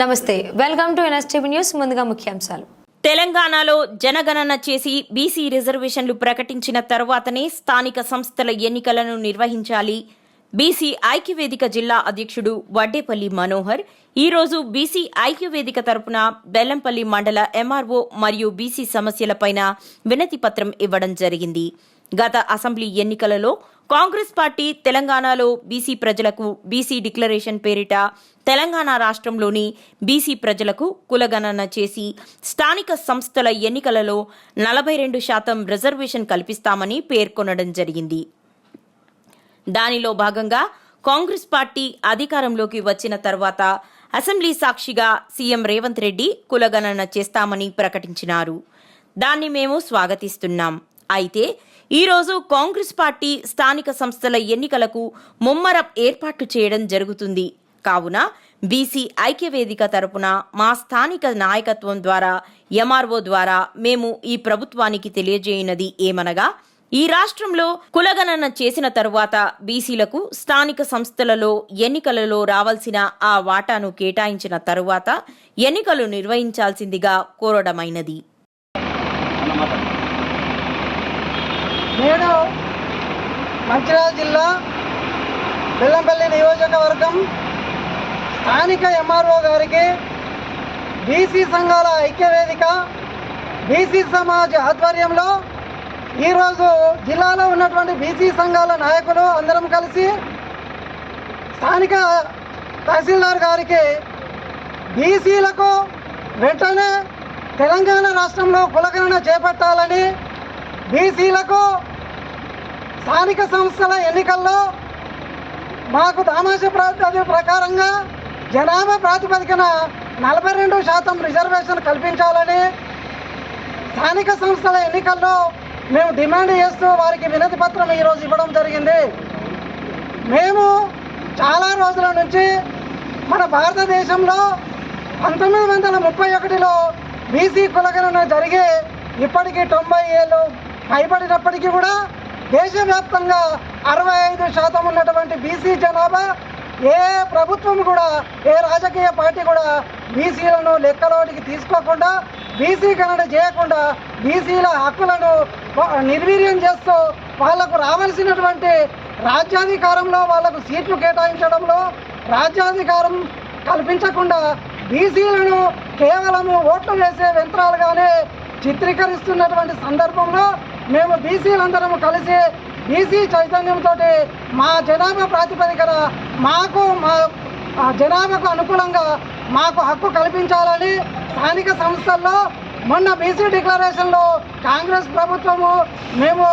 నమస్తే welcome to NSTV news ముందుగా ముఖ్యాంశాలు. తెలంగాణలో జనగణన చేసి బీసీ రిజర్వేషన్లు ప్రకటించిన తర్వాతనే స్థానిక సంస్థల ఎన్నికలను నిర్వహించాలి. బీసీ ఐక్యవేదిక జిల్లా అధ్యక్షుడు వడ్డేపల్లి మనోహర్ ఈ రోజు బీసీ ఐక్యవేదిక తరపున బెల్లంపల్లి మండల ఎంఆర్ఓ మరియు బీసీ సమస్యలపైన వినతి పత్రం ఇవ్వడం జరిగింది. గత అసెంబ్లీ ఎన్నికలలో కాంగ్రెస్ పార్టీ తెలంగాణలో బీసీ ప్రజలకు బీసీ డిక్లరేషన్ పేరిట తెలంగాణ రాష్ట్రంలోని బీసీ ప్రజలకు కులగణన చేసి స్థానిక సంస్థల ఎన్నికలలో నలభై రెండు శాతం రిజర్వేషన్ కల్పిస్తామని పేర్కొనడం జరిగింది. దానిలో భాగంగా కాంగ్రెస్ పార్టీ అధికారంలోకి వచ్చిన తర్వాత అసెంబ్లీ సాక్షిగా సీఎం రేవంత్ రెడ్డి కులగణన చేస్తామని ప్రకటించినారు. దాన్ని మేము స్వాగతిస్తున్నాం. అయితే ఈరోజు కాంగ్రెస్ పార్టీ స్థానిక సంస్థల ఎన్నికలకు ముమ్మరం ఏర్పాట్లు చేయడం జరుగుతుంది. కావున బీసీ ఐక్యవేదిక తరపున మా స్థానిక నాయకత్వం ద్వారా ఎంఆర్ఓ ద్వారా మేము ఈ ప్రభుత్వానికి తెలియజేయనది ఏమనగా ఈ రాష్ట్రంలో కులగణన చేసిన తరువాత బీసీలకు స్థానిక సంస్థలలో ఎన్నికలలో రావాల్సిన ఆ వాటాను కేటాయించిన తరువాత ఎన్నికలు నిర్వహించాల్సిందిగా కోరడమైనది. నేడు మంచిర్యాల జిల్లా బెల్లంపల్లి నియోజకవర్గం స్థానిక ఎంఆర్ఓ గారికి బీసీ సంఘాల ఐక్యవేదిక బీసీ సమాజ్ ఆధ్వర్యంలో ఈరోజు జిల్లాలో ఉన్నటువంటి బీసీ సంఘాల నాయకులు అందరం కలిసి స్థానిక తహసీల్దార్ గారికి బీసీలకు వెంటనే తెలంగాణ రాష్ట్రంలో కులగణన చేపట్టాలని బీసీలకు స్థానిక సంస్థల ఎన్నికల్లో మాకు దామాష ప్రాతిపది ప్రకారంగా జనాభా ప్రాతిపదికన నలభై రెండు శాతం రిజర్వేషన్ కల్పించాలని స్థానిక సంస్థల ఎన్నికల్లో మేము డిమాండ్ చేస్తూ వారికి వినతి పత్రం ఈరోజు ఇవ్వడం జరిగింది. మేము చాలా రోజుల నుంచి మన భారతదేశంలో పంతొమ్మిది వందల ముప్పై ఒకటిలో బీసీ కులగణన జరిగి ఇప్పటికీ తొంభై ఏళ్ళు భయపడినప్పటికీ కూడా దేశవ్యాప్తంగా అరవై ఐదు శాతం ఉన్నటువంటి బీసీ జనాభా ఏ ప్రభుత్వం కూడా ఏ రాజకీయ పార్టీ కూడా బీసీలను లెక్కలోనికి తీసుకోకుండా బీసీ గణన చేయకుండా బీసీల హక్కులను నిర్వీర్యం చేస్తూ వాళ్ళకు రావాల్సినటువంటి రాజ్యాధికారంలో వాళ్ళకు సీట్లు కేటాయించడంలో రాజ్యాధికారం కల్పించకుండా బీసీలను కేవలము ఓట్లు వేసే యంత్రాలుగానే చిత్రీకరిస్తున్నటువంటి సందర్భంలో మేము బీసీలందరము కలిసి బీసీ చైతన్యంతో మా జనాభా ప్రాతిపదికన మాకు మా జనాభాకు అనుకూలంగా మాకు హక్కు కల్పించాలని స్థానిక సంస్థల్లో మొన్న బీసీ డిక్లరేషన్లో కాంగ్రెస్ ప్రభుత్వము మేము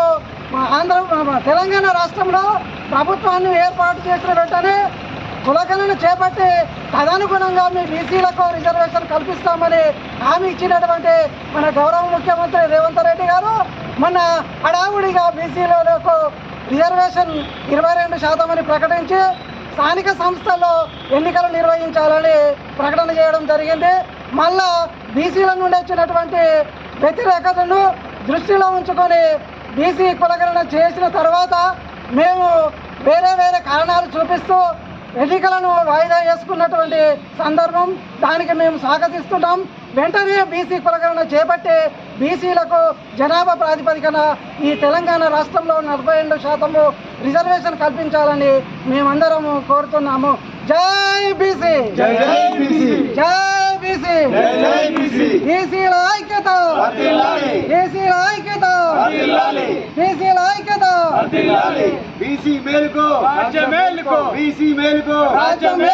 ఆంధ్ర తెలంగాణ రాష్ట్రంలో ప్రభుత్వాన్ని ఏర్పాటు చేసిన వెంటనే కులగణన చేపట్టి తదనుగుణంగా మీ బీసీలకు రిజర్వేషన్ కల్పిస్తామని హామీ ఇచ్చినటువంటి మన గౌరవ ముఖ్యమంత్రి రేవంత్ రెడ్డి గారు మన హడావుడిగా బీసీలకు రిజర్వేషన్ ఇరవై రెండు శాతం అని ప్రకటించి స్థానిక సంస్థల్లో ఎన్నికలు నిర్వహించాలని ప్రకటన చేయడం జరిగింది. మళ్ళా బీసీల నుండి వచ్చినటువంటి వ్యతిరేకతను దృష్టిలో ఉంచుకొని బీసీ కులగణన చేసిన తర్వాత మేము వేరే వేరే కారణాలు చూపిస్తూ ఎన్నికలను వాయిదా వేసుకున్నటువంటి సందర్భం దానికి మేము స్వాగతిస్తున్నాం. వెంటనే బీసీ కులగణన చేపట్టి బీసీలకు జనాభా ప్రాతిపదికన ఈ తెలంగాణ రాష్ట్రంలో నలభై రెండు శాతము రిజర్వేషన్ కల్పించాలని మేమందరము కోరుతున్నాము. జై బీసీ! జై జై బీసీ! జై బీసీ! జై జై బీసీ! బీసీల ఐక్యత! బీసీల ఐక్యత! బీసీల ఐక్యత! బీసీ మేలుకో! రాజ్య మేలుకో! బీసీ మేలుకో! రాజ్యం